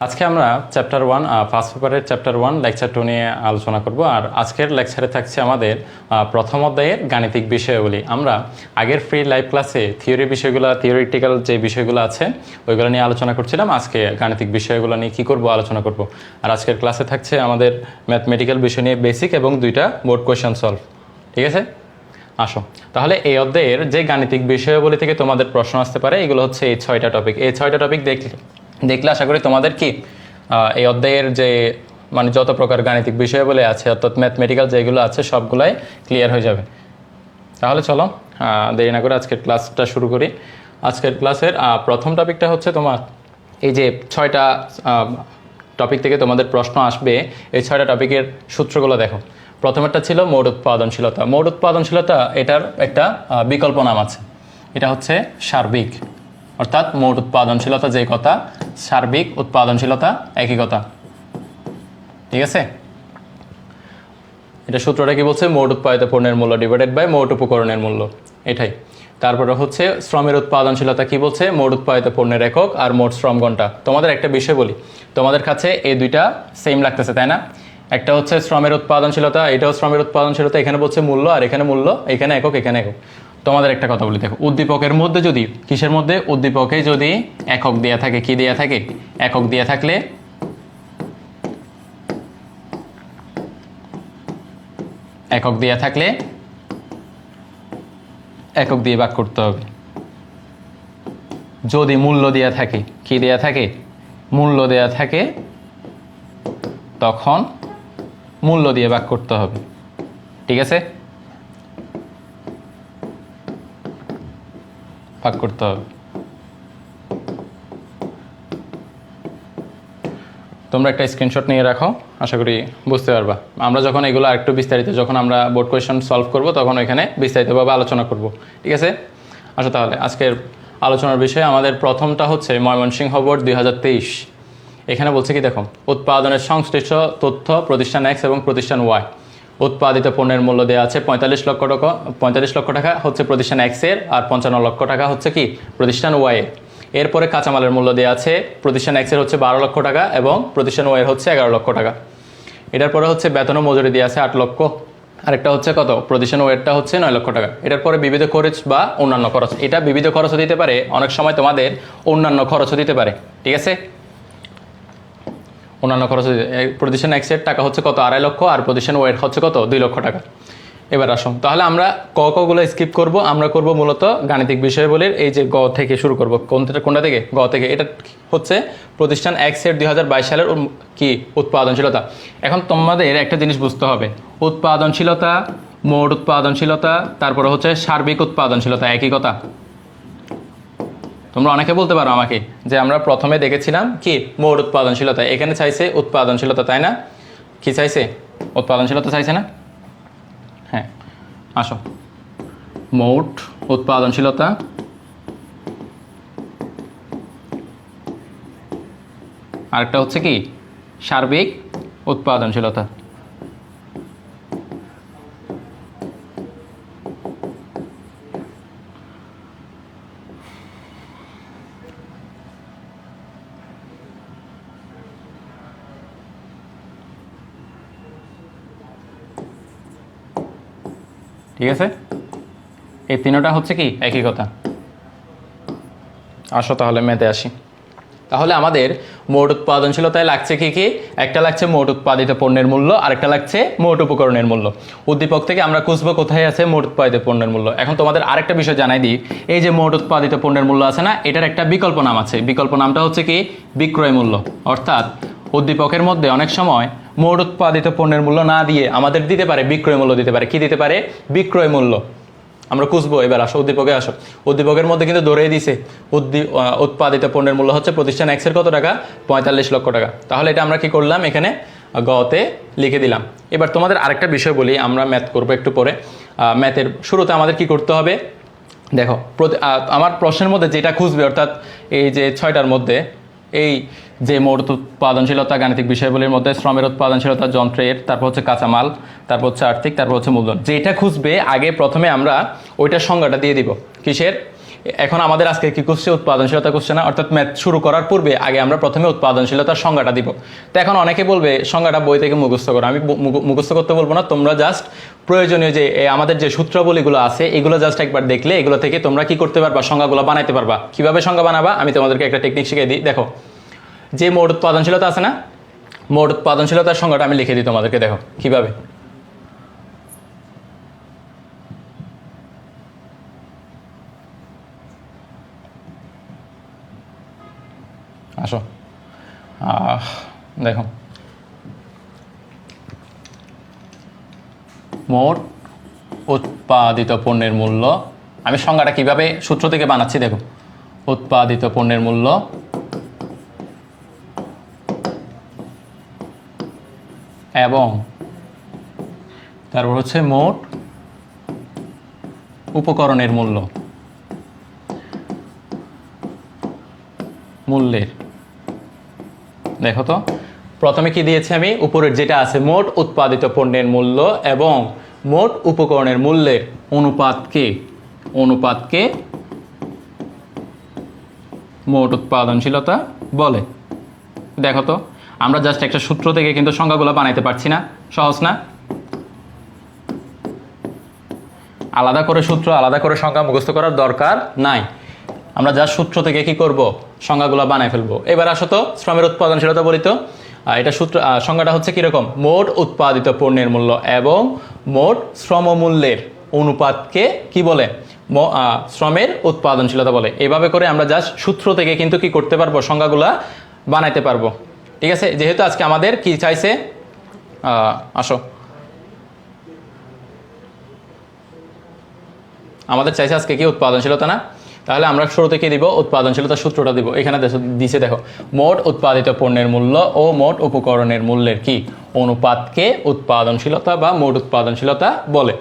আজকে আমরা chapter one first পেপারের চ্যাপ্টার ওয়ান লেকচার টু নিয়ে আলোচনা করব। আর আজকের লেকচারে থাকছে আমাদের প্রথম অধ্যায়ের গাণিতিক বিষয়গুলি আমরা আগের ফ্রি লাইভ ক্লাসে থিওরি বিষয়গুলো থিওরিটিক্যাল যে বিষয়গুলো আছে, ওইগুলো নিয়ে আলোচনা করছিলাম। আজকে গাণিতিক বিষয়গুলো নিয়ে কী করব আলোচনা করব। আর আজকের ক্লাসে থাকছে আমাদের ম্যাথমেটিক্যাল বিষয় নিয়ে বেসিক এবং দুইটা বোর্ড কোয়েশন সলভ ঠিক আছে? আসো। তাহলে এই অধ্যায়ের যে গাণিতিক বিষয়গুলি থেকে তোমাদের প্রশ্ন আসতে পারে, এগুলো হচ্ছে এই ছয়টা টপিক এই ছয়টা টপিক দেখলে দেখলে আশা করি তোমাদের কি এই অধ্যায়ের যে মানে যত প্রকার গাণিতিক বিষয়াবলী আছে, অর্থাৎ ম্যাথমেটিক্যাল যেগুলো আছে, সবগুলাই ক্লিয়ার হয়ে যাবে। তাহলে চলো দেরি না করে আজকের ক্লাসটা শুরু করি। আজকের ক্লাসের প্রথম টপিকটা হচ্ছে তোমার এই যে ছয়টা টপিক থেকে তোমাদের প্রশ্ন আসবে, এই ছয়টা টপিকের সূত্রগুলো দেখো। প্রথমেরটা ছিল মোট উৎপাদনশীলতা। মোট উৎপাদনশীলতা, এটার একটা বিকল্প নাম আছে। এটা হচ্ছে সার্বিক। অর্থাৎ মোট উৎপাদনশীলতা যে কথা, সার্বিক উৎপাদনশীলতা একই কথা। ঠিক আছে? এটা সূত্রটা কি বলছে? মোট উৎপাদিত পণ্যের মূল্য ডিভাইডেড বাই মোট উপকরণের মূল্য। এটাই। তারপরে হচ্ছে, শ্রমের উৎপাদনশীলতা কি বলছে? মোট উৎপাদিত পণ্যের একক আর মোট শ্রম ঘণ্টা। তোমাদের একটা বিষয় বলি। তোমাদের কাছে এই দুইটা সেম লাগতেছে, তাই না? একটা হচ্ছে শ্রমের উৎপাদনশীলতা, এটাও শ্রমের উৎপাদনশীলতা, এখানে বলছে মূল্য, আর এখানে মূল্য, এখানে একক এখানে একক। তোমাদের একটা কথা বলি, দেখো, উদ্দীপকের মধ্যে যদি, কিসের মধ্যে? উদ্দীপকে যদি একক দেয়া থাকে, কি দেয়া থাকে? একক দেয়া থাকলে একক দেয়া থাকলে একক দিয়ে ভাগ করতে হবে। যদি মূল্য দেয়া থাকে, কি দেয়া থাকে? মূল্য দেয়া থাকে, তখন মূল্য দিয়ে ভাগ করতে হবে। ঠিক আছে? ভাগ করতে হবে। তোমরা একটা স্ক্রিনশট নিয়ে রাখো, আশা করি বুঝতে পারবা। আমরা যখন এগুলো আরেকটু বিস্তারিত, যখন আমরা বোর্ড কোয়েশন সলভ করব, তখন ওইখানে বিস্তারিতভাবে আলোচনা করব। ঠিক আছে? আচ্ছা তাহলে, আজকের আলোচনার বিষয়ে আমাদের প্রথমটা হচ্ছে ময়মনসিংহ বোর্ড দুই হাজার তেইশ। এখানে বলছে কি, দেখো, উৎপাদনের সংশ্লিষ্ট তথ্য প্রতিষ্ঠান এক্স এবং প্রতিষ্ঠান ওয়াই উৎপাদিত পণ্যের মূল্য দেওয়া আছে পঁয়তাল্লিশ লক্ষ টাকা, পঁয়তাল্লিশ লক্ষ টাকা হচ্ছে প্রতিষ্ঠান এক্সের, আর পঞ্চান্ন লক্ষ টাকা হচ্ছে কি প্রতিষ্ঠান ওয়াইয়ের। এরপরে কাঁচামালের মূল্য দেওয়া আছে প্রতিষ্ঠান এক্সের হচ্ছে বারো লক্ষ টাকা এবং প্রতিষ্ঠান ওয়াইয়ের হচ্ছে এগারো লক্ষ টাকা। এটার পরে হচ্ছে বেতন ও মজুরি দেওয়া আছে আট লক্ষ। আরেকটা হচ্ছে কত? প্রতিষ্ঠান ওয়েটটা হচ্ছে নয় লক্ষ টাকা। এটার পরে বিবিধ খরচ বা অন্যান্য খরচ। এটা বিবিধ খরচও দিতে পারে, অনেক সময় তোমাদের অন্যান্য খরচও দিতে পারে। ঠিক আছে? অন্যান্য খরচ প্রতিষ্ঠান এক্সের টাকা হচ্ছে কত? আড়াই লক্ষ, আর প্রতিষ্ঠান ওয়েট হচ্ছে কত? দুই লক্ষ টাকা। এবার আসুন। তাহলে আমরা ক কগুলো স্কিপ করব। আমরা করব মূলত গাণিতিক বিষয়গুলির এই যে গ থেকে শুরু করব। কোনটা কোনটা থেকে? গ থেকে। এটা হচ্ছে প্রতিষ্ঠান এক্সের দুই হাজার বাইশ সালের কি? উৎপাদনশীলতা। এখন তোমাদের একটা জিনিস বুঝতে হবে। উৎপাদনশীলতা, মোট উৎপাদনশীলতা, তারপরে হচ্ছে সার্বিক উৎপাদনশীলতা। একই কথা। তোমরা অনেকে বলতে পারো আমাকে যে আমরা প্রথমে দেখেছিলাম কি? মোট উৎপাদনশীলতা। এখানে চাইছে উৎপাদনশীলতা, তাই না? কি চাইছে? উৎপাদনশীলতা চাইছে না? হ্যাঁ আসো। মোট উৎপাদনশীলতা। আরেকটা হচ্ছে কি? সার্বিক উৎপাদনশীলতা। ঠিক আছে? এই তিনোটা হচ্ছে কি? একই কথা। আসো তাহলে মেতে আসি। তাহলে আমাদের মোট উৎপাদনশীলতায় লাগছে কি কি? একটা লাগছে মোট উৎপাদিত পণ্যের মূল্য, আরেকটা লাগছে মোট উপকরণের মূল্য। উদ্দীপক থেকে আমরা খুঁজবো কোথায় আছে মোট উৎপাদিত পণ্যের মূল্য। এখন তোমাদের আরেকটা বিষয় জানাই দিই। এই যে মোট উৎপাদিত পণ্যের মূল্য আছে না, এটার একটা বিকল্প নাম আছে। বিকল্প নামটা হচ্ছে কি? বিক্রয় মূল্য। অর্থাৎ উদ্দীপকের মধ্যে অনেক সময় মোট উৎপাদিত পণ্যের মূল্য না দিয়ে আমাদের দিতে পারে বিক্রয় মূল্য দিতে পারে। কি দিতে পারে? বিক্রয় মূল্য। আমরা খুঁজবো এবার আসো উদ্দীপকে আসো। উদ্দীপকের মধ্যে কিন্তু ধরেই দিছে উদ্দী আহ, উৎপাদিত পণ্যের মূল্য হচ্ছে প্রতিষ্ঠান এক্সের কত টাকা? পঁয়তাল্লিশ লক্ষ টাকা। তাহলে এটা আমরা কি করলাম? এখানে গতে লিখে দিলাম। এবার তোমাদের আরেকটা বিষয় বলি আমরা ম্যাথ করব একটু পরে। ম্যাথের শুরুতে আমাদের কি করতে হবে? দেখো আমার প্রশ্নের মধ্যে যেটা খুঁজবে অর্থাৎ এই যে ছয়টার মধ্যে এই যে মোট উৎপাদনশীলতা, গাণিতিক বিষয়গুলির মধ্যে শ্রমের উৎপাদনশীলতা, যন্ত্রের, তারপর হচ্ছে কাঁচামাল, তারপর হচ্ছে আর্থিক, তারপর হচ্ছে মূলধন। যেটা খুঁজবে, আগে প্রথমে আমরা ওইটার সংজ্ঞাটা দিয়ে দিব। কিসের? এখন আমাদের আজকে কি করছে উৎপাদনশীলতা করছে না? অর্থাৎ ম্যাথ শুরু করার পূর্বে আগে আমরা প্রথমে উৎপাদনশীলতার সংজ্ঞাটা দিব। তো এখন অনেকে বলবে, সংজ্ঞাটা বই থেকে মুখস্থ করো। আমি মুখস্থ করতে বলব না, তোমরা জাস্ট প্রয়োজনীয় যে আমাদের যে সূত্রাবলীগুলো আছে, এগুলো জাস্ট একবার দেখলে, এগুলো থেকে তোমরা কি করতে পারবা? সংজ্ঞাগুলো বানাইতে পারবা। কীভাবে সংজ্ঞা বানাবা? আমি তোমাদেরকে একটা টেকনিক শিখিয়ে দিই। দেখো যে মোট উৎপাদনশীলতা আছে না, মোট উৎপাদনশীলতার সংজ্ঞাটা আমি লিখে দিই তোমাদেরকে, দেখো, কীভাবে? আসো। দেখো। মোট উৎপাদিত পণ্যের মূল্য, আমি সংজ্ঞাটা কীভাবে সূত্র থেকে বানাচ্ছি, দেখো। উৎপাদিত পণ্যের মূল্য এবং তারপর হচ্ছে মোট উপকরণের মূল্য। মূল্যের। দেখো তো, প্রথমে কি দিয়েছি আমি? উপরের যেটা আছে, মোট উৎপাদিত পণ্যের মূল্য এবং মোট উপকরণের মূল্যের অনুপাতকে অনুপাতকে মোট উৎপাদনশীলতা বলে। দেখো তো আমরা জাস্ট একটা সূত্র থেকে কিন্তু সংখ্যাগুলো বানাইতে পারছি না। সহজ না? আলাদা করে সূত্র, আলাদা করে সংখ্যা মুখস্থ করার দরকার নাই। আমরা যা সূত্র থেকে কি করব? সংজ্ঞাগুলো বানায় ফেলব। এবার আসো তো, শ্রমের উৎপাদনশীলতা বলি তো। এটা সূত্র সংজ্ঞাটা হচ্ছে কীরকম? মোট উৎপাদিত পণ্যের মূল্য এবং মোট শ্রমমূল্যের অনুপাতকে কি বলে? শ্রমের উৎপাদনশীলতা বলে। এভাবে করে আমরা জাস্ট সূত্র থেকে কিন্তু কি করতে পারব? সংজ্ঞাগুলা বানাইতে পারব। ঠিক আছে? যেহেতু আজকে আমাদের কি চাইছে? আসো। আমাদের চাইছে আজকে কি? উৎপাদনশীলতা, না? তাহলে আমরা শুরুতে কি দিব উৎপাদনশীলতার সূত্রটা দিব। এখানে দিছে দেখো, মোট উৎপাদিত পণ্যের মূল্য ও মোট উপকরণের মূল্যের কি অনুপাতকে উৎপাদনশীলতা বা মোট উৎপাদনশীলতা বলে।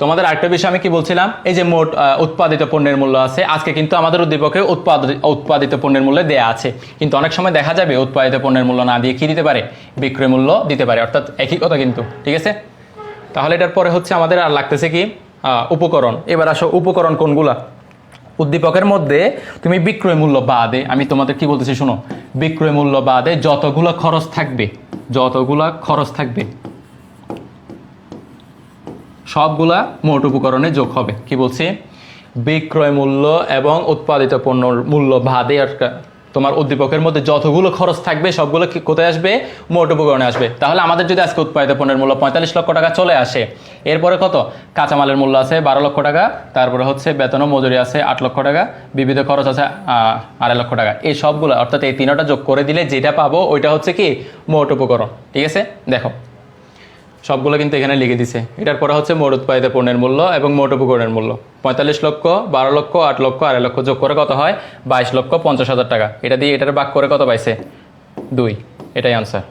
তোমাদের আরেকটা বিষয় আমি কি বলছিলাম? এই যে মোট উৎপাদিত পণ্যের মূল্য আছে, আজকে কিন্তু আমাদের উদ্দীপকে উৎপাদিত পণ্যের মূল্য দেয়া আছে। কিন্তু অনেক সময় দেখা যাবে উৎপাদিত পণ্যের মূল্য না দিয়ে কি দিতে পারে? বিক্রয় মূল্য দিতে পারে, অর্থাৎ একই কথা কিন্তু, ঠিক আছে? তাহলে এটার পরে হচ্ছে আমাদের আর লাগতেছে কি? উপকরণ। এবার আসো, উপকরণ কোনগুলা? উদ্দীপকের মধ্যে তুমি বিক্রয় মূল্য বাদে, আমি তোমাদের কি বলতেছি, শোনো। বিক্রয় মূল্য বাদে যতগুলো খরচ থাকবে, যতগুলা খরচ থাকবে সবগুলা মোট উপকরণে যোগ হবে। কি বলছি? বিক্রয় মূল্য এবং উৎপাদিত পণ্যর মূল্য বাদে একটা তোমার উদ্দীপকের মধ্যে যতগুলো খরচ থাকবে, সবগুলো কোথায় আসবে? মোট উপকরণে আসবে। তাহলে আমাদের যদি আজকে উৎপাদিত পণ্যের মূল্য পঁয়তাল্লিশ লক্ষ টাকা চলে আসে, এরপরে কত? কাঁচামালের মূল্য আছে বারো লক্ষ টাকা, তারপরে হচ্ছে বেতন ও মজুরি আছে আট লক্ষ টাকা, বিবিধ খরচ আছে আড়াই লক্ষ টাকা। এই সবগুলো, অর্থাৎ এই তিনটা যোগ করে দিলে যেটা পাবো, ওইটা হচ্ছে কি? মোট উপকরণ। ঠিক আছে? দেখো। সবগুলো কিন্তু এখানে লিখে দিছে। এটার পরে হচ্ছে মোট উৎপাদিত পণ্যের মূল্য এবং মোট উপকরণের মূল্য। পঁয়তাল্লিশ লক্ষ, বারো লক্ষ, আট লক্ষ, আড়াই লক্ষ যোগ করে কত হয়? বাইশ লক্ষ, পঞ্চাশ হাজার টাকা। এটা দিয়ে এটার বাক করে কত পাইছে? দুই। এটাই আনসার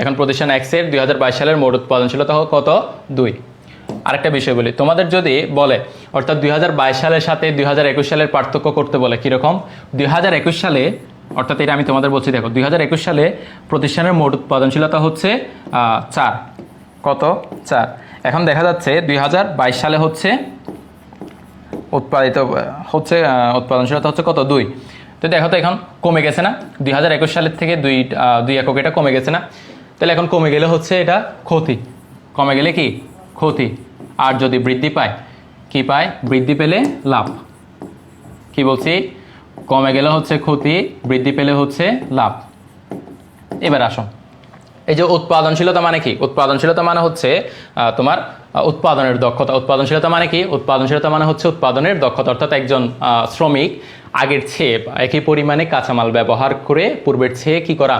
এখন প্রতিষ্ঠান এক্সের দুই হাজার বাইশ সালের মোট উৎপাদনশীলতা কত? দুই। আরেকটা বিষয় বলি, তোমাদের যদি বলে, অর্থাৎ দুই হাজার বাইশ সালের সাথে দুই হাজার একুশ সালের পার্থক্য করতে বলে কীরকম? দুই হাজার একুশ সালে, অর্থাৎ এটা আমি তোমাদের বলছি, দেখো, দুই হাজার একুশ সালে প্রতিষ্ঠানের মোট উৎপাদনশীলতা হচ্ছে চার। কত? চার। এখন দেখা যাচ্ছে দুই হাজার বাইশ সালে হচ্ছে উৎপাদিত, হচ্ছে উৎপাদনশীলতা হচ্ছে কত? দুই। তো দেখো তো এখন কমে গেছে না? দুই হাজার একুশ সালের থেকে দুই দুই একক এটা কমে গেছে না? তাহলে এখন কমে গেলে হচ্ছে এটা ক্ষতি। কমে গেলে কি? ক্ষতি। আর যদি বৃদ্ধি পায়, কি পায়? বৃদ্ধি পেলে লাভ। কি বলছি? কমে গেলে হচ্ছে ক্ষতি, বৃদ্ধি পেলে হচ্ছে লাভ। এবার আসো। এই যে উৎপাদনশীলতা মানে কি? উৎপাদনশীলতা মানে হচ্ছে তোমার উৎপাদনের দক্ষতা। উৎপাদনশীলতা মানে কি? উৎপাদনশীলতা মানে হচ্ছে উৎপাদনের দক্ষতা। অর্থাৎ একজন শ্রমিক আগের চেয়ে একই পরিমাণে কাঁচামাল ব্যবহার করে পূর্বের চেয়ে কি করা?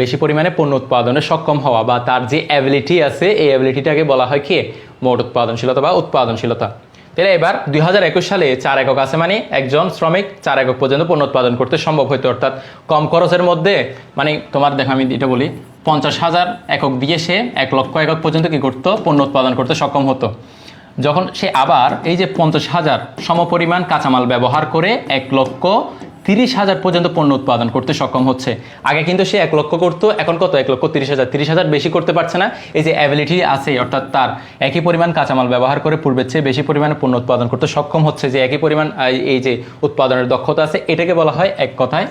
বেশি পরিমাণে পণ্য উৎপাদনে সক্ষম হওয়া বা তার যে অ্যাবিলিটি আছে, এই অ্যাবিলিটিটাকে বলা হয় কি? মোট উৎপাদনশীলতা বা উৎপাদনশীলতা। তাহলে এবার দুই হাজার একুশ সালে চার একক আছে মানে একজন শ্রমিক চার একক পর্যন্ত পণ্য উৎপাদন করতে সম্ভব হতো অর্থাৎ কম খরচের মধ্যে মানে তোমার, দেখো আমি এটা বলি পঞ্চাশ হাজার একক দিয়ে সে এক লক্ষ একক পর্যন্ত কি করতো? পণ্য উৎপাদন করতে সক্ষম হতো। যখন সে আবার এই যে পঞ্চাশ হাজার সমপরিমাণ কাঁচামাল ব্যবহার করে এক লক্ষ তিরিশ হাজার পর্যন্ত পণ্য উৎপাদন করতে সক্ষম হচ্ছে। আগে কিন্তু সে এক লক্ষ করতো, এখন কত? এক লক্ষ তিরিশ হাজার। তিরিশ হাজার বেশি করতে পারছে না। এই যে অ্যাবিলিটি আছে অর্থাৎ তার একই পরিমাণ কাঁচামাল ব্যবহার করে পূর্বের চেয়ে বেশি পরিমাণে পণ্য উৎপাদন করতে সক্ষম হচ্ছে যে একই পরিমাণ এই যে উৎপাদনের দক্ষতা আছে, এটাকে বলা হয় এক কথায়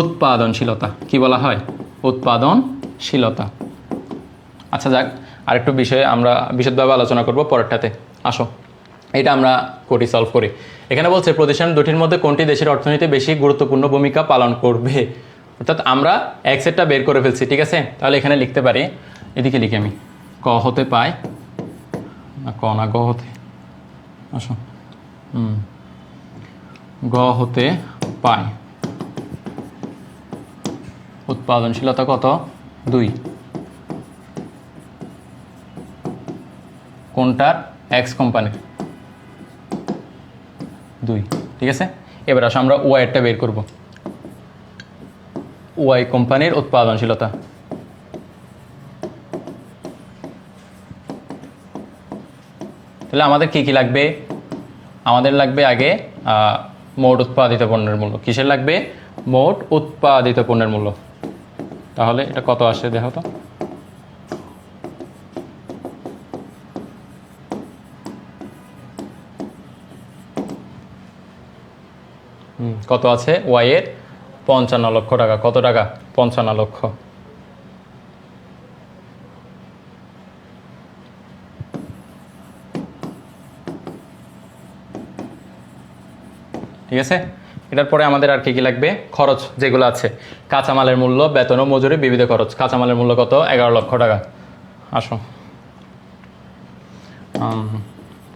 উৎপাদনশীলতা। কি বলা হয়? উৎপাদনশীলতা। আচ্ছা যাক, আরেকটু বিষয়ে আমরা বিশদভাবে আলোচনা করব পরেরটাতে। আসো। এটা আমরা করি সলভ করি। এখানে বলছে, প্রতিষ্ঠান দুটির মধ্যে কোনটি দেশের অর্থনীতিতে বেশি গুরুত্বপূর্ণ ভূমিকা পালন করবে? অর্থাৎ আমরা এক সেটটা বের করে ফেলছি, ঠিক আছে? তাহলে এখানে লিখতে পারি, এদিকে লিখি আমি। ক হতে পাই না, ক না, গ হতে। আসো। হুম। গ হতে পায়। উৎপাদনশীলতা কত? দুই। কোনটার? এক্স কোম্পানির দুই। ঠিক আছে? এবার আসো আমরা ওয়াইয়েরটা বের করব। ওয়াই কোম্পানির উৎপাদনশীলতা। তাহলে আমাদের কি কি লাগবে? আমাদের লাগবে আগে মোট উৎপাদিত পণ্যের মূল্য। কিসের লাগবে? মোট উৎপাদিত পণ্যের মূল্য। তাহলে এটা কত আসে দেখো তো? কত আছে? ওয়াই এর পঞ্চান্ন লক্ষ টাকা। কত টাকা? পঞ্চান্ন লক্ষ। ঠিক আছে? এটার পরে আমাদের আর কি কি লাগবে? খরচ যেগুলো আছে। কাঁচামালের মূল্য, বেতন ও মজুরি, বিবিধ খরচ। কাঁচামালের মূল্য কত? এগারো লক্ষ টাকা। আসো।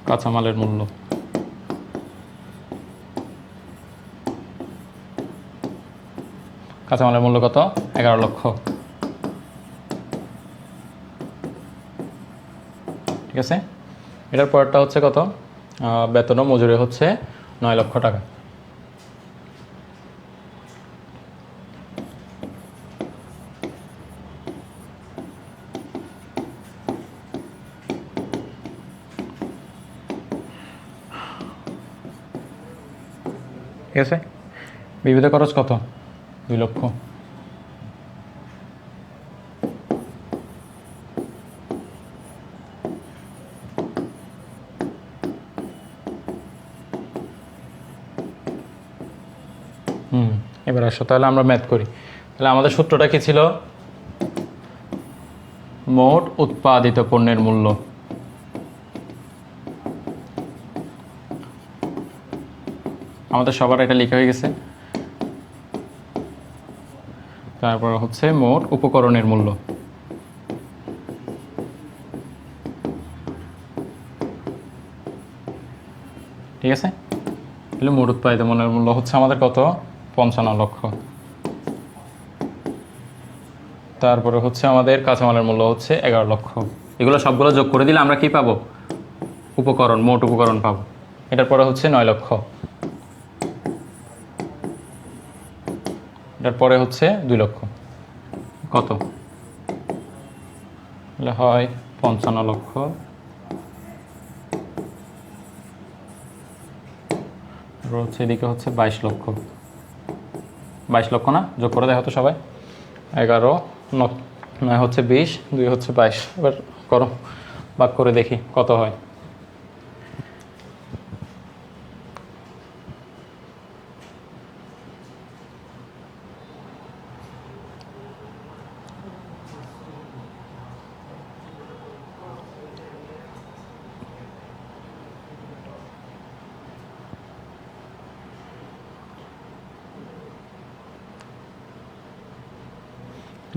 কাঁচামালের মূল্য। কাঁচামালের মূল্য কত? এগারো লক্ষ। ঠিক আছে? এটার পরেরটা হচ্ছে কত? বেতন ও মজুরি হচ্ছে নয় লক্ষ টাকা। ঠিক আছে? বিবিধ খরচ কত? দুই লক্ষ। হুম, এবার আসো, তাহলে আমরা ম্যাথ করি। তাহলে আমাদের সূত্রটা কি ছিল? মোট উৎপাদিত পণ্যের মূল্য। আমাদের সবার এটা লেখা হয়ে গেছে। তারপর হচ্ছে মোট উপকরণের মূল্য। ঠিক আছে? তাহলে মোট উৎপাদিত মনের মূল্য হচ্ছে আমাদের কত? পঞ্চান্ন লক্ষ। তারপরে হচ্ছে আমাদের কাঁচামালের মূল্য হচ্ছে এগারো লক্ষ। এগুলো সবগুলো যোগ করে দিলে আমরা কি পাবো? উপকরণ, মোট উপকরণ পাবো। এটার পরে হচ্ছে নয় লক্ষ। এটার পরে হচ্ছে দুই লক্ষ। কত? হয় পঞ্চান্ন লক্ষ। হচ্ছে এদিকে হচ্ছে বাইশ লক্ষ। বাইশ লক্ষ না? যোগ করে দেখো তো সবাই। এগারো নয় হচ্ছে বিশ, দুই হচ্ছে বাইশ। এবার করো, ভাগ করে দেখি কত হয়।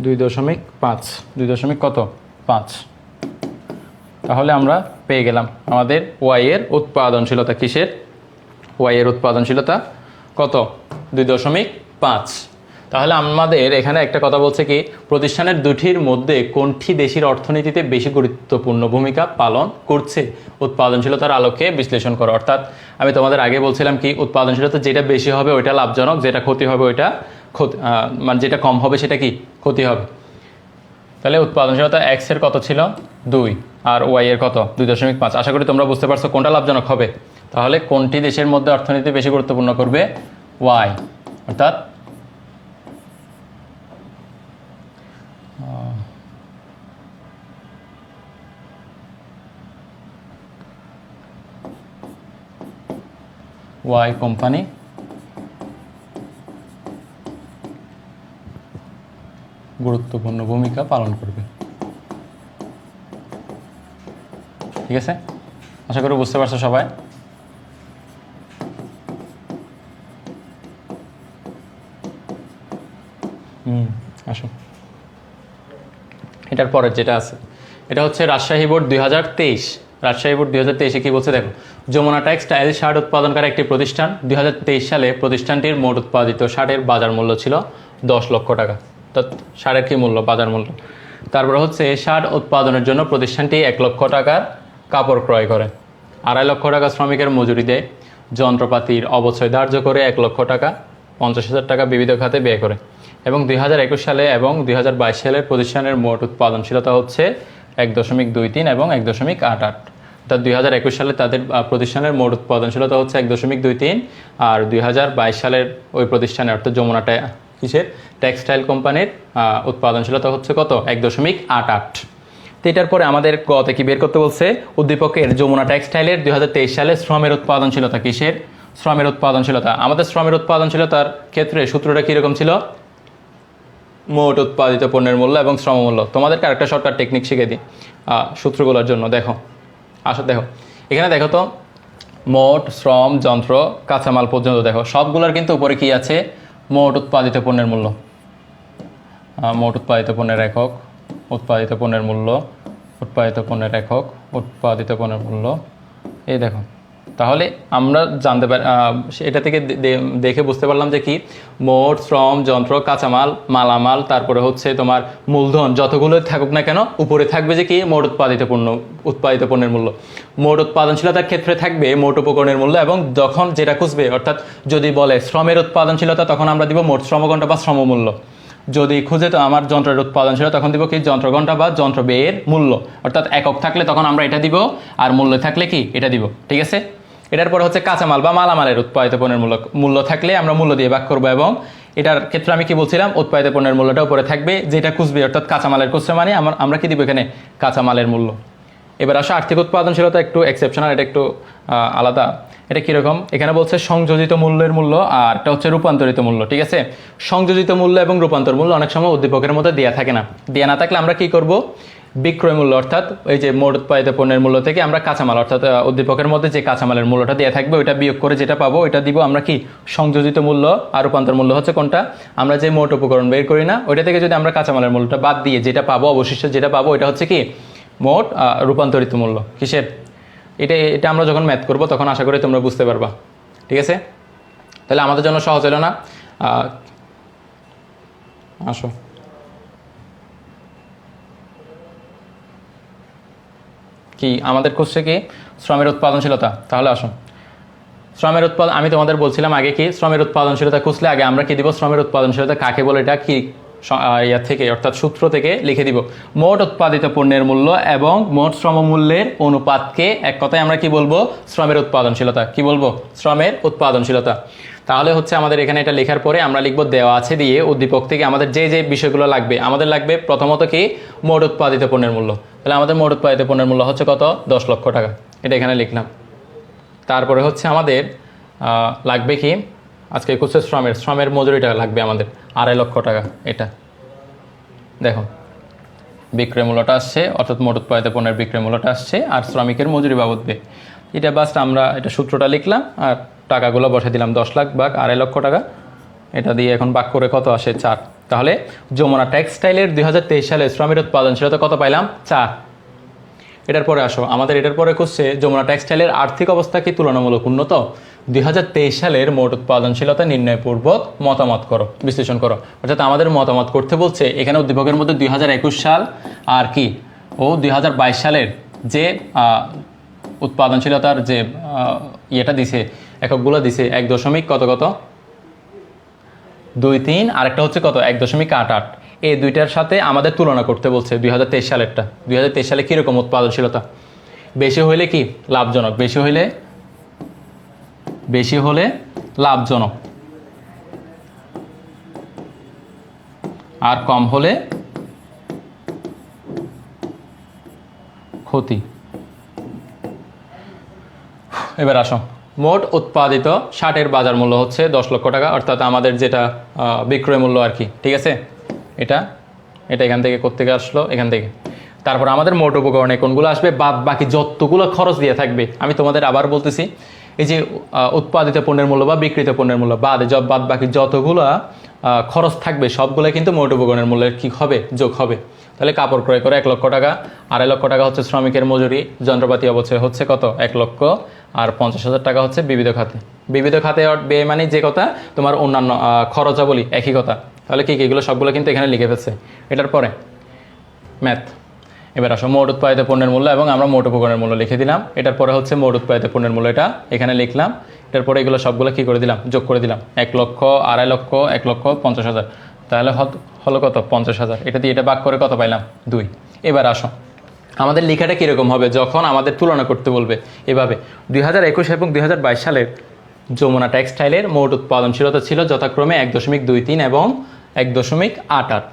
দুই দশমিক পাঁচ। দুই দশমিক কত? পাঁচ। তাহলে আমরা পেয়ে গেলাম আমাদের ওয়াইয়ের উৎপাদনশীলতা কিসের? ওয়াইয়ের উৎপাদনশীলতা কত? দুই দশমিক পাঁচ। তাহলে আমাদের এখানে একটা কথা বলছে কি, প্রতিষ্ঠানের দুটির মধ্যে কোনটি দেশের অর্থনীতিতে বেশি গুরুত্বপূর্ণ ভূমিকা পালন করছে? উৎপাদনশীলতার আলোকে বিশ্লেষণ করো। অর্থাৎ আমি তোমাদের আগে বলছিলাম কি, উৎপাদনশীলতা যেটা বেশি হবে ওইটা লাভজনক, যেটা ক্ষতি হবে ওইটা ক্ষতি মানে যেটা কম হবে সেটা কি? ক্ষতি হবে। তাহলে উৎপাদনশীলতা এক্সের কত ছিল? দুই। আর ওয়াই এর কত? দুই দশমিক পাঁচ। আশা করি তোমরা বুঝতে পারছ কোনটা লাভজনক হবে। তাহলে কোনটি দেশের মধ্যে অর্থনীতি বেশি গুরুত্বপূর্ণ করবে? ওয়াই অর্থাৎ ওয়াই কোম্পানি গুরুত্বপূর্ণ ভূমিকা পালন করবে। ঠিক আছে? আশা করি বুঝতে পারছ সবাই। হুম এটার পরের যেটা আছে, এটা হচ্ছে রাজশাহী বোর্ড দুই হাজার তেইশ। রাজশাহী বোর্ড দুই হাজার তেইশে কী বলছে দেখো, যমুনা টেক্সটাইল শার্ট উৎপাদনকারী একটি প্রতিষ্ঠান। দুই হাজার তেইশ সালে প্রতিষ্ঠানটির মোট উৎপাদিত শার্টের বাজার মূল্য ছিল দশ লক্ষ টাকা। তো শার্টের কী মূল্য, বাজার মূল্য? তারপরে হচ্ছে শার্ট উৎপাদনের জন্য প্রতিষ্ঠানটি এক লক্ষ টাকার কাপড় ক্রয় করে। আড়াই লক্ষ টাকা শ্রমিকের মজুরি দেয় যন্ত্রপাতির অবচয় ধার্য করে এক লক্ষ টাকা পঞ্চাশ হাজার টাকা বিবিধ খাতে ব্যয় করে। এবং দুই হাজার একুশ সালে এবং দুই সালে প্রতিষ্ঠানের মোট উৎপাদনশীলতা হচ্ছে এক দশমিক দুই তিন এবং এক দশমিক আট আট। অর্থাৎ দুই হাজার একুশ সালে তাদের প্রতিষ্ঠানের মোট উৎপাদনশীলতা হচ্ছে এক দশমিক দুই তিন, আর দুই হাজার বাইশ সালের ওই প্রতিষ্ঠানের অর্থাৎ যমুনা টে- কিসের? টেক্সটাইল কোম্পানির উৎপাদনশীলতা হচ্ছে কত? এক দশমিক আট আট। তো এটার পরে আমাদের গতে কি বের করতে বলছে? উদ্দীপকের যমুনা টেক্সটাইলের দু হাজার তেইশ সালে শ্রমের উৎপাদনশীলতা কিসের? শ্রমের উৎপাদনশীলতা। আমাদের শ্রমের উৎপাদনশীলতার ক্ষেত্রে সূত্রটা কীরকম ছিল? মোট উৎপাদিত পণ্যের মূল্য এবং শ্রমমূল্য তোমাদেরকে আরেকটা শর্টকাট টেকনিক শিখে দিই সূত্রগুলোর জন্য। দেখো, আসো, দেখো। এখানে দেখো তো, মোট শ্রম, যন্ত্র, কাঁচামাল পর্যন্ত দেখো। সবগুলোর কিন্তু উপরে কী আছে? মোট উৎপাদিত পণ্যের মূল্য। মোট উৎপাদিত পণ্যের একক, উৎপাদিত পণ্যের মূল্য, উৎপাদিত পণ্যের একক, উৎপাদিত পণ্যের মূল্য। এই দেখো। তাহলে আমরা জানতে পারি এটা থেকে দেখে বুঝতে পারলাম যে কি? মোট শ্রম, যন্ত্র, কাঁচামাল, মালামাল, তারপরে হচ্ছে তোমার মূলধন যতগুলো থাকুক না কেন, উপরে থাকবে যে কি? মোট উৎপাদিত পণ্য, উৎপাদিত পণ্যের মূল্য। মোট উৎপাদনশীলতার ক্ষেত্রে থাকবে মোট উপকরণের মূল্য এবং যখন যেটা খুঁজবে, অর্থাৎ যদি বলে শ্রমের উৎপাদনশীলতা, তখন আমরা দিব মোট শ্রমঘণ্টা বা শ্রমমূল্য। যদি খুঁজে তো আমার যন্ত্রের উৎপাদনশীল তখন দিব কি? যন্ত্র ঘণ্টা বা যন্ত্র ব্যয়ের মূল্য। অর্থাৎ একক থাকলে তখন আমরা এটা দিব, আর মূল্য থাকলে কি? এটা দিব। ঠিক আছে? এটার পরে হচ্ছে কাঁচামাল বা মালামালের উৎপাদিত পণ্যের মূল্য মূল্য থাকলে আমরা মূল্য দিয়ে ভাগ করব এবং এটার ক্ষেত্রে আমি কি বলছিলাম? উৎপাদিত পণ্যের মূল্যটা উপরে থাকবে, যেটা খুঁজবে, অর্থাৎ কাঁচামালের খুচরা মানে আমার, আমরা কি দিব এখানে? কাঁচামালের মূল্য। এবার আসো আর্থিক উৎপাদনশীলতা একটু এক্সেপশনাল এটা একটু আলাদা। এটা কীরকম এখানে বলছে সংযোজিত মূল্যের মূল্য আর এটা হচ্ছে রূপান্তরিত মূল্য, ঠিক আছে? সংযোজিত মূল্য এবং রূপান্তর মূল্য অনেক সময় উদ্দীপকের মধ্যে দেওয়া থাকে না। দেওয়া না থাকলে আমরা কি করব? বিক্রয় মূল্য, অর্থাৎ এই যে মোট উৎপাদিত পণ্যের মূল্য থেকে আমরা কাঁচামাল, অর্থাৎ উদ্দীপকের মধ্যে যে কাঁচামালের মূল্যটা দেওয়া থাকবে, ওইটা বিয়োগ করে যেটা পাবো, ওইটা দিব আমরা কি? সংযোজিত মূল্য আর রূপান্তর মূল্য হচ্ছে কোনটা? আমরা যে মোট উপকরণ বের করি না, ওইটা থেকে যদি আমরা কাঁচামালের মূল্যটা বাদ দিয়ে যেটা পাবো, অবশিষ্ট যেটা পাবো, ওইটা হচ্ছে কি? মোট রূপান্তরিত মূল্য। কিসের? এটা এটা আমরা যখন ম্যাথ করব, তখন আশা করি তোমরা বুঝতে পারবা। ঠিক আছে? তাহলে আমাদের জন্য সহজ হলো না। আসো। কি, আমাদের কোর্সে কি? শ্রমের উৎপাদনশীলতা। তাহলে আসো। শ্রমের উৎপাদন আমি তোমাদের বলছিলাম আগে কি, শ্রমের উৎপাদনশীলতা খুঁজলে আগে আমরা কি দিব? শ্রমের উৎপাদনশীলতা কাকে বলে? এটা কি ইয়া থেকে, অর্থাৎ সূত্র থেকে লিখে দিব। মোট উৎপাদিত পণ্যের মূল্য এবং মোট শ্রমমূল্যের অনুপাতকে, এক কথায় আমরা কি বলব? শ্রমের উৎপাদনশীলতা। কি বলব? শ্রমের উৎপাদনশীলতা। তাহলে হচ্ছে আমাদের এখানে এটা লেখার পরে আমরা লিখব দেওয়া আছে দিয়ে উদ্দীপক থেকে আমাদের যে যে বিষয়গুলো লাগবে, আমাদের লাগবে প্রথমত কি? মোট উৎপাদিত পণ্যের মূল্য। তাহলে আমাদের মোট উৎপাদিত পণ্যের মূল্য হচ্ছে কত? দশ লক্ষ টাকা। এটা এখানে লিখলাম। তারপরে হচ্ছে আমাদের লাগবে কি? আজকে কুচে শ্রমের শ্রমের মজুরিটা লাগবে আমাদের, আড়াই লক্ষ টাকা এটা। দেখো, বিক্রয় মূল্যটা আসছে, অর্থাৎ মোট উৎপাদিত পণ্যের বিক্রয় মূল্যটা আসছে, আর শ্রমিকের মজুরি বাবদ ব্যয় এটা বাস্ট আমরা এটা সূত্রটা লিখলাম, আর টাকাগুলো বসে দিলাম দশ লাখ ভাগ, আড়াই লক্ষ টাকা। এটা দিয়ে এখন বাক করে কত আসে? চার। তাহলে যমুনা টেক্সটাইলের দুই হাজার তেইশ সালে শ্রমের উৎপাদনশীলতা কত পাইলাম? চার। এটার পরে আসো। আমাদের এটার পরে করছে যমুনা টেক্সটাইলের আর্থিক অবস্থা কি তুলনামূলক উন্নত? দুই হাজার তেইশ সালের মোট উৎপাদনশীলতা নির্ণয়পূর্বক মতামত করো, বিশ্লেষণ করো। অর্থাৎ আমাদের মতামত করতে বলছে, এখানে উদ্দীপকের মধ্যে দুই হাজার একুশ সাল আর কি, ও দুই হাজার বাইশ সালের যে উৎপাদনশীলতার যে ইয়েটা দিছে, এককগুলো দিছে, এক দশমিক কত কত? দুই তিন, আরেকটা হচ্ছে কত? এক দশমিক আট আট। এই দুইটার সাথে আমাদের তুলনা করতে বলছে দুই হাজার তেইশ সালেরটা। দুই হাজার তেইশ সালে কীরকম উৎপাদনশীলতা? বেশি হইলে কি? লাভজনক। বেশি হইলে বেশি হলে লাভজনক। আর কম হলে ক্ষতি। এবার আসো। মোট উৎপাদিত ষাটের বাজার মূল্য হচ্ছে দশ লক্ষ টাকা, অর্থাৎ আমাদের যেটা বিক্রয় মূল্য আর কি, ঠিক আছে? এটা এটা এখান থেকে কোথেকে আসলো? এখান থেকে। তারপর আমাদের মোট উপকরণে কোনগুলো আসবে? বাদ বাকি যতগুলো খরচ দিয়ে থাকবে। আমি তোমাদের আবার বলতেছি এই যে উৎপাদিত পণ্যের মূল্য বা বিক্রিত পণ্যের মূল্য, বাদ বাদ বাকি যতগুলো খরচ থাকবে সবগুলো কিন্তু মোট উপকরণের মূল্যের কি হবে? যোগ হবে। তাহলে কাপড় ক্রয় করে এক লক্ষ টাকা, আড়াই লক্ষ টাকা হচ্ছে শ্রমিকের মজুরি, যন্ত্রপাতি অবশ্যই হচ্ছে কত? এক লক্ষ, আর পঞ্চাশ হাজার টাকা হচ্ছে বিবিধ খাতে। বিবিধ খাতে ব্যয় মানে যে কথা, তোমার অন্যান্য খরচাবলী, একই কথা। তাহলে কি কি এগুলো সবগুলো কিন্তু এখানে লিখে ফেলছে। এটার পরে ম্যাথ এবার আসো, মোট উৎপাদিত পণ্যের মূল্য এবং আমরা মোট উপকরণের মূল্য লিখে দিলাম। এটার পরে হচ্ছে মোট উৎপাদিত পণ্যের মূল্য, এটা এখানে লিখলাম। এটার পরে এগুলো সবগুলো কী করে দিলাম? যোগ করে দিলাম। এক লক্ষ, আড়াই লক্ষ, এক লক্ষ, পঞ্চাশ হাজার। তাহলে হলো কত? পঞ্চাশ হাজার। এটা দিয়ে এটা বাক করে কত পাইলাম? দুই। এবার আসো। আমাদের লেখাটা কীরকম হবে? যখন আমাদের তুলনা করতে বলবে এভাবে। দুই হাজার একুশ এবং দুই হাজার বাইশ সালের যমুনা টেক্সটাইলের মোট উৎপাদনশীলতা ছিল যথাক্রমে এক দশমিক দুই তিন এবং এক দশমিক আট আট।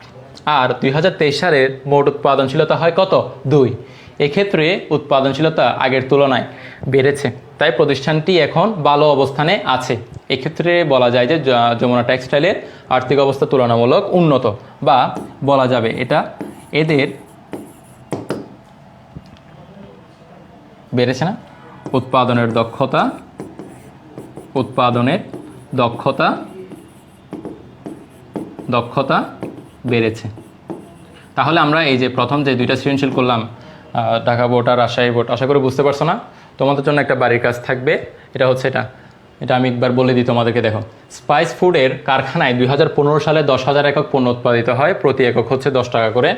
আর দুই হাজার তেইশ সালের মোট উৎপাদনশীলতা হয় কত? দুই। এক্ষেত্রে উৎপাদনশীলতা আগের তুলনায় বেড়েছে। তাই প্রতিষ্ঠানটি এখন ভালো অবস্থানে আছে। এক্ষেত্রে বলা যায় যে যমুনা টেক্সটাইলের আর্থিক অবস্থা তুলনামূলক উন্নত বা বলা যাবে এটা এদের বেড়েছে না? উৎপাদনের দক্ষতা উৎপাদনের দক্ষতা দক্ষতা বেড়েছে। তাহলে আমরা এই যে প্রথম যে দুইটা সৃজনশীল করলাম ঢাকা বোর্ড আর রাজশাহী বোর্ড আশা করি বুঝতে পারছ না? তোমাদের জন্য একটা বাড়ির কাজ থাকবে, এটা হচ্ছে এটা। এটা আমি একবার বলে দিই তোমাদেরকে, দেখো। স্পাইস ফুডের কারখানায় দুই হাজার পনেরো সালে দশ হাজার একক পণ্য উৎপাদিত হয়, প্রতি একক হচ্ছে দশ টাকা করে।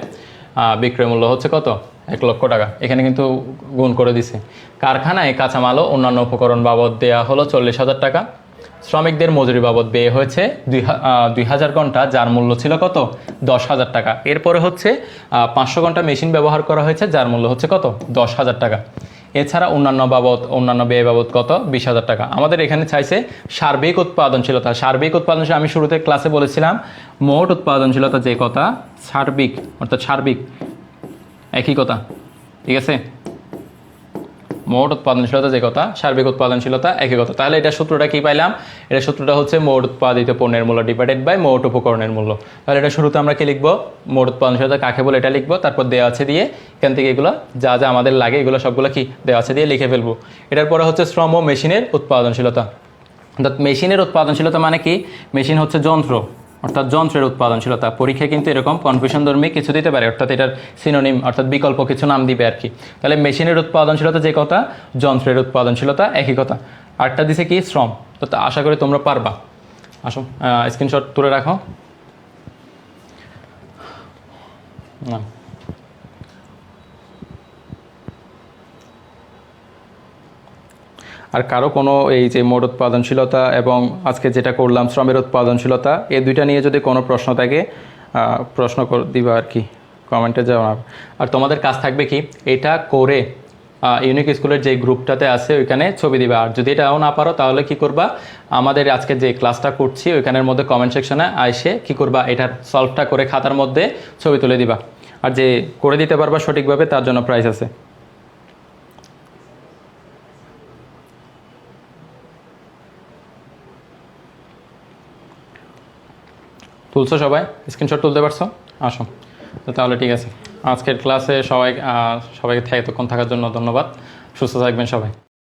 বিক্রয় মূল্য হচ্ছে কত? এক লক্ষ টাকা। এখানে কিন্তু গুণ করে দিছে। কারখানায় কাঁচামাল ও অন্যান্য উপকরণ বাবদ দেওয়া হলো চল্লিশ হাজার টাকা। শ্রমিকদের মজুরি বাবদ ব্যয় হয়েছে দুই হাজার ঘণ্টা, যার মূল্য ছিল কত? দশ হাজার টাকা। এরপরে হচ্ছে পাঁচশো ঘণ্টা মেশিন ব্যবহার করা হয়েছে, যার মূল্য হচ্ছে কত? দশ হাজার টাকা। এছাড়া অন্যান্য বাবদ, অন্যান্য ব্যয় বাবদ কত? বিশ হাজার টাকা। আমাদের এখানে চাইছে সার্বিক উৎপাদনশীলতা। সার্বিক উৎপাদনশীল আমি শুরুতে ক্লাসে বলেছিলাম, মোট উৎপাদনশীলতা যে কথা, সার্বিক, অর্থাৎ সার্বিক, একই কথা। ঠিক আছে? মোট উৎপাদনশীলতা যে কথা, সার্বিক উৎপাদনশীলতা একই কথা। তাহলে এটা সূত্রটা কি পাইলাম? এটা সূত্রটা হচ্ছে মোট উৎপাদিত পণ্যের মূল্য ডিভাইডেড বাই মোট উপকরণের মূল্য। তাহলে এটা শুরুতে আমরা কি লিখব? মোট উৎপাদনশীলতা কাকে বলে এটা লিখব? তারপর দেওয়া আছে দিয়ে এখান থেকে এগুলো যা যা আমাদের লাগে, এগুলো সবগুলো কি? দেওয়া আছে দিয়ে লিখে ফেলব। এটার পরে হচ্ছে শ্রম ও মেশিনের উৎপাদনশীলতা। অর্থাৎ মেশিনের উৎপাদনশীলতা মানে কি? মেশিন হচ্ছে যন্ত্র। অর্থাৎ যন্ত্রের উৎপাদনশীলতা। পরীক্ষায় কিন্তু এরকম কনফিউশন ধর্মী কিছু দিতে পারে, অর্থাৎ এটার সিনোনিম অর্থাৎ বিকল্প কিছু নাম দিবে আর কি। তাহলে মেশিনের উৎপাদনশীলতা যে কথা, যন্ত্রের উৎপাদনশীলতা একই কথা। আরটা দিছে কি? শ্রম। তো আশা করি তোমরা পারবা। আসো স্ক্রিনশট তুলে রাখো। না। আর কারও কোনো এই যে মোট উৎপাদনশীলতা এবং আজকে যেটা করলাম শ্রমের উৎপাদনশীলতা, এই দুইটা নিয়ে যদি কোনো প্রশ্ন থাকে প্রশ্ন দিবা আর কি, কমেন্টে জানাবে আর তোমাদের কাজ থাকবে কি? এটা করে ইউনিক স্কুলের যে গ্রুপটাতে আছে, ওইখানে ছবি দিবা। আর যদি এটাও না পারো, তাহলে কি করবা? আমাদের আজকে যে ক্লাসটা করছি, ওইখানের মধ্যে কমেন্ট সেকশনে এসে কি করবা? এটার সলভটা করে খাতার মধ্যে ছবি তুলে দিবা। আর যে করে দিতে পারবা সঠিকভাবে, তার জন্য প্রাইস আছে। তুলছো সবাই? স্ক্রিনশট তুলতে পারছ? আসো। তো তাহলে ঠিক আছে। আজকের ক্লাসে সবাই সবাইকে সবাইকে এতক্ষণ থাকার জন্য ধন্যবাদ। সুস্থ থাকবেন সবাই।